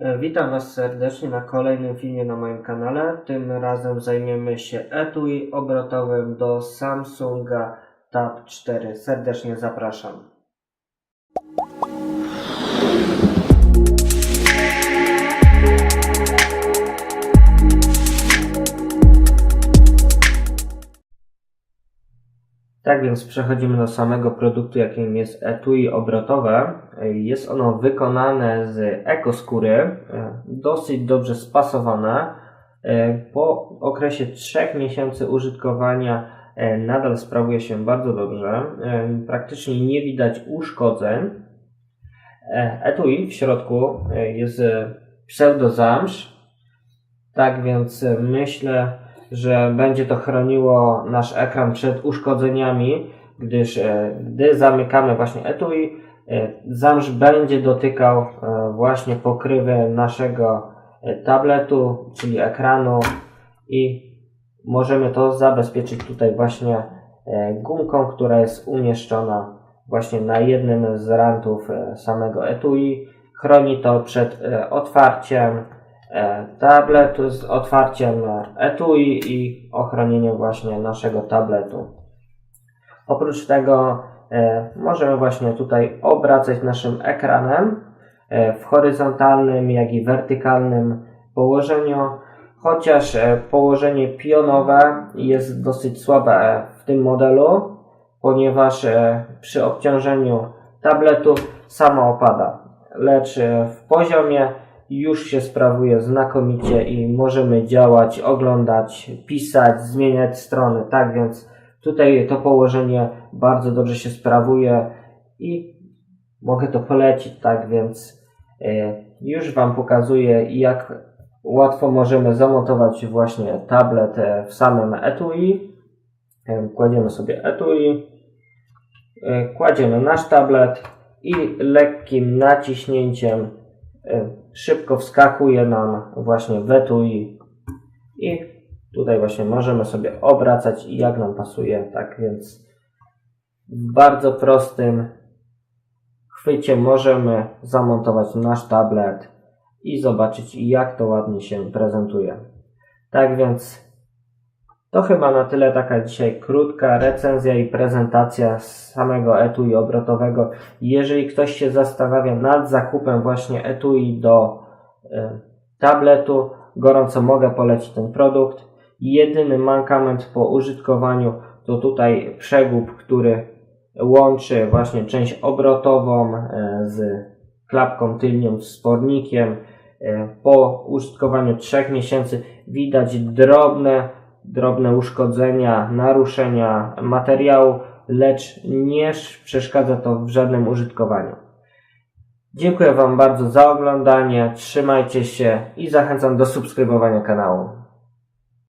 E, Witam Was serdecznie na kolejnym filmie na moim kanale. Tym razem zajmiemy się etui obrotowym do Samsunga Tab 4. Serdecznie zapraszam. Tak więc przechodzimy do samego produktu, jakim jest etui obrotowe. Jest ono wykonane z ekoskóry, dosyć dobrze spasowane. Po okresie 3 miesięcy użytkowania e, nadal sprawuje się bardzo dobrze. E, Praktycznie nie widać uszkodzeń. E, Etui w środku jest pseudozamsz, tak więc myślę, że będzie to chroniło nasz ekran przed uszkodzeniami, gdyż e, gdy zamykamy właśnie etui, e, zamrz będzie dotykał e, właśnie pokrywy naszego tabletu, czyli ekranu i możemy to zabezpieczyć tutaj właśnie gumką, która jest umieszczona właśnie na jednym z rantów samego etui. Chroni to przed otwarciem e, tabletu, z otwarciem etui i ochronieniem właśnie naszego tabletu. Oprócz tego e, możemy właśnie tutaj obracać naszym ekranem e, w horyzontalnym, jak i wertykalnym położeniu, chociaż położenie pionowe jest dosyć słabe w tym modelu, ponieważ przy obciążeniu tabletu sama opada, lecz w poziomie już się sprawuje znakomicie i możemy działać, oglądać, pisać, zmieniać strony, tak więc tutaj to położenie bardzo dobrze się sprawuje i mogę to polecić, tak więc e, już Wam pokazuję jak łatwo możemy zamontować właśnie tablet w samym etui. E, Kładziemy sobie etui, e, kładziemy nasz tablet i lekkim naciśnięciem szybko wskakuje nam właśnie w etui i tutaj właśnie możemy sobie obracać jak nam pasuje, tak więc w bardzo prostym chwycie możemy zamontować nasz tablet i zobaczyć jak to ładnie się prezentuje. Tak więc to chyba na tyle taka dzisiaj krótka recenzja i prezentacja samego etui obrotowego. Jeżeli ktoś się zastanawia nad zakupem właśnie etui do e, tabletu, gorąco mogę polecić ten produkt. Jedyny mankament po użytkowaniu to tutaj przegub, który łączy właśnie część obrotową e, z klapką tylnią, z spornikiem. E, Po użytkowaniu 3 miesięcy widać drobne, drobne uszkodzenia, naruszenia materiału, lecz nie przeszkadza to w żadnym użytkowaniu. Dziękuję Wam bardzo za oglądanie, trzymajcie się i zachęcam do subskrybowania kanału.